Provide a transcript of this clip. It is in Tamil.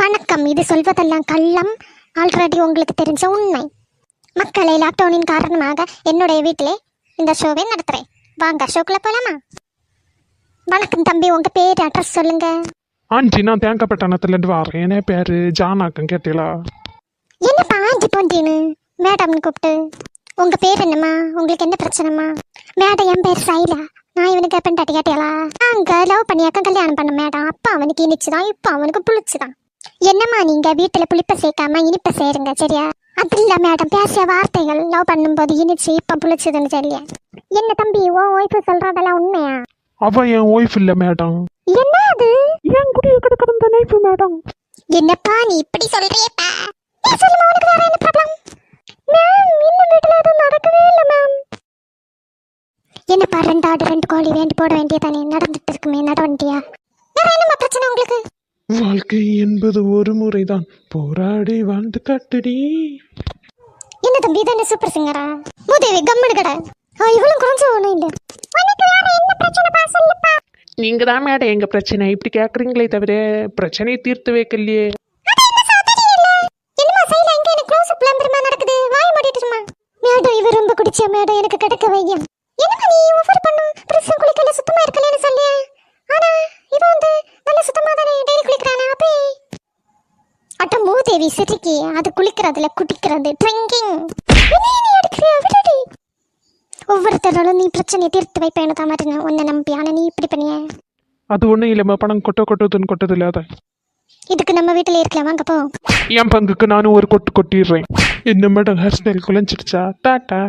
வணக்கம். இது சொல்வதெல்லாம் கள்ளம். ஆல்ரெடி உங்களுக்கு தெரிஞ்ச உண்மை. மக்களை லாக்டவுனின் காரணமாக என்னுடைய வீட்டிலே இந்த ஷோவை நடத்துறேன். வாங்க ஷோக்குள்ள போலாமா? வணக்கம் தம்பி உங்க பேர் அட்ரஸ் சொல்லுங்க. ஆண்டி நான் தேங்காய்பட்டணத்துலேருந்து வரேன். என் பேர்? ஜானாக்கம் கேட்டீங்களா? என்னப்பா ஆண்டி போண்டின்னு மேடம்னு கூப்பிட்டு. உங்க பேர் என்னம்மா? உங்களுக்கு என்ன பிரச்சனைமா மேடம் என் பேர் சைலா. நான் இவனுக்கு பெண்டாட்டி கேட்டியாளா நாங்க லவ் பண்ணியாக்க கல்யாணம் பண்ண மேடம். அப்பா அவனுக்கு இனிச்சுதான் இப்போ அவனுக்கு புளிச்சுதான். என்னம்மா நீங்க வீட்டுல புளிப்ப சேர்க்காம இனிப்ப சேருங்க சரியா? அது இல்ல மேடம் பேசிய வார்த்தைகள் லவ் பண்ணும்போது இனிச்சு இப்ப புளிச்சதுன்னு சரியா என்ன தம்பி உன் ஒய்ஃபு சொல்றதெல்லாம் உண்மையா? அவ என் ஒய்ஃப் இல்லை மேடம். என்ன அது? என் குடிய கிடக்கிற நைஃபு மேடம். என்னப்பா நீ இப்படி சொல்றியப்பா? சொல்லுமா உனக்கு வேற என்ன ப்ராப்ளம் மேம் இன்னும் வீட்டுல எதுவும் நடக்கவே இல்லை மேம் என்னப்பா ரெண்டு ஆடு ரெண்டு கோழி வேண்டி போட வேண்டியதானே? நடந்துட்டு இருக்குமே நட வண்டியா வேற என்னம்மா பிரச்சனை உங்களுக்கு? வாழ்க்கை என்பது ஒரு முறைதான். போராடி வாழ்ந்து கட்டுடி. என்ன தம்பி என்ன சூப்பர் சிங்கரா மூதேவி கம்முனு கடை. ஆ இவளும் கொஞ்சம் ஒன்றும் இல்லை. நீங்க தான் மேடம் எங்க பிரச்சனை? இப்படி கேக்குறீங்களே தவிர பிரச்சனையை தீர்த்து வைக்கலையே. மேடம் இவ ரொம்ப குடிச்ச மேடம் எனக்கு கிடைக்க வையம். என்னம்மா நீ ஓவர் பண்ணும் பிரசம் குளிக்கல சுத்தமா இருக்கலன்னு சொல்லியா. அட்ட மூதேவி சிரிக்கி அது குளிக்கிறதுல குடிக்கிறது ட்ரிங்கிங் நீ நீ பிரச்சனையை தீர்த்து வைப்பேன்னு தான் மாதிரி உன்னை நம்பி ஆனா நீ இப்படி பண்ணிய. அது ஒன்றும் இல்லைம்மா பணம் கொட்ட கொட்டுதுன்னு கொட்டது இல்லாத. இதுக்கு நம்ம வீட்டுல இருக்கலாம் வாங்க போ. என் பங்குக்கு நானும் ஒரு கொட்டு கொட்டிடுறேன். என்ன மேடம் ஹேர் ஸ்டைல் குலைஞ்சிடுச்சா? டாட்டா.